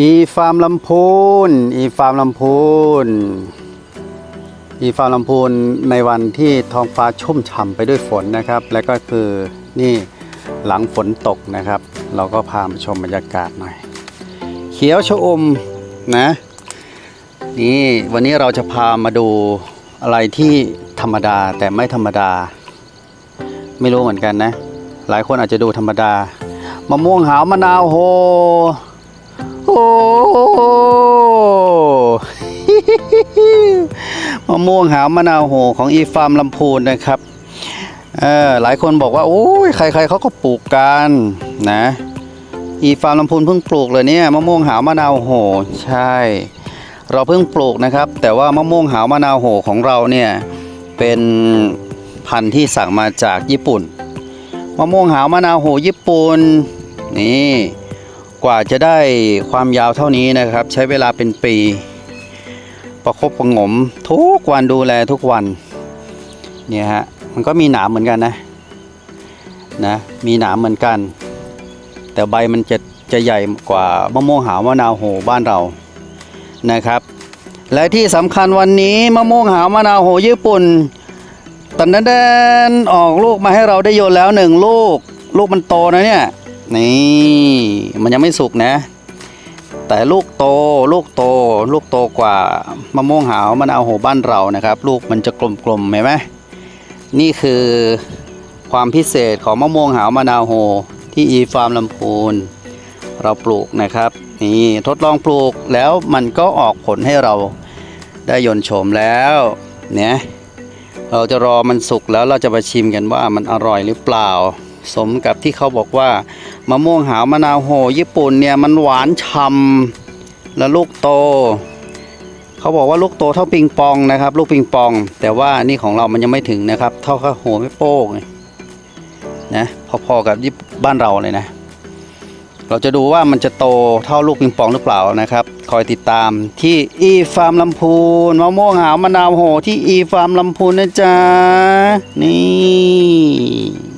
อีฟาร์มลำพูน อีฟาร์มลำพูน อีฟาร์มลำพูนในวันที่ท้องฟ้าชุ่มฉ่ำไปด้วยฝนนะครับ และก็คือนี่หลังฝนตกนะครับ เราก็พามาชมบรรยากาศหน่อย เขียวชอมนะนี่วันนี้เราจะพามาดูอะไรที่ธรรมดาแต่ไม่ธรรมดา ไม่รู้เหมือนกันนะ หลายคนอาจจะดูธรรมดามะม่วงหาวมะนาวโหโอ้โหมะม่วงหาวมะนาวโหของอีฟาร์มลำพูนนะครับเออหลายคนบอกว่าโอ้ยใครๆเขาก็ปลูกกันนะ อีฟาร์มลำพูนเพิ่งปลูกเลยเนี่ยมะม่วงหาวมะนาวโหใช่ เราเพิ่งปลูกนะครับ แต่ว่ามะม่วงหาวมะนาวโหของเราเนี่ยเป็นพันธุ์ที่สั่งมาจากญี่ปุ่นมะม่วงหาวมะนาวโหญี่ปุ่นนี่ กว่าจะได้ความยาวเท่านี้นะครับ ใช้เวลาเป็นปี ประคบประงม ทุกวันดูแลทุกวันเนี่ยฮะมันก็มีหนามเหมือนกันนะนะมีหนามเหมือนกัน แต่ใบมันจะจะใหญ่กว่ามะม่วงหาวมะนาวโหบ้านเรานะครับ และที่สำคัญวันนี้มะม่วงหาวมะนาวโหญี่ปุ่นตันแดนออกลูกมาให้เราได้โยนแล้วหนึ่งลูก ลูกมันโตนะเนี่ยนี่ มันยังไม่สุกนะ แต่ลูกโตลูกโต ลูกโตกว่ามะม่วงหาวมะนาวโหบ้านเรานะครับ ลูกมันจะกลมๆเห็นไหมนี่คือความพิเศษของมะม่วงหาวมะนาวโหที่อีฟาร์มลำพูนเราปลูกนะครับ นี่ทดลองปลูกแล้วมันก็ออกผลให้เราได้ยนต์โฉมแล้วเนี่ยเราจะรอมันสุกแล้วเราจะมาชิมกันว่ามันอร่อยหรือเปล่า สมกับที่เขาบอกว่ามะม่วงหาวมะนาวโหญี่ปุ่นเนี่ยมันหวานฉ่ำและลูกโต เขาบอกว่าลูกโตเท่าปิงปองนะครับ ลูกปิงปอง แต่ว่านี่ของเรามันยังไม่ถึงนะครับ เท่าข้าโหไม่โป้งนะพอๆกับบ้านเราเลยนะ เราจะดูว่ามันจะโตเท่าลูกปิงปองหรือเปล่านะครับ คอยติดตามที่อีฟาร์มลำพูนมะม่วงหาวมะนาวโหที่อีฟาร์มลำพูนนะจ๊ะนี่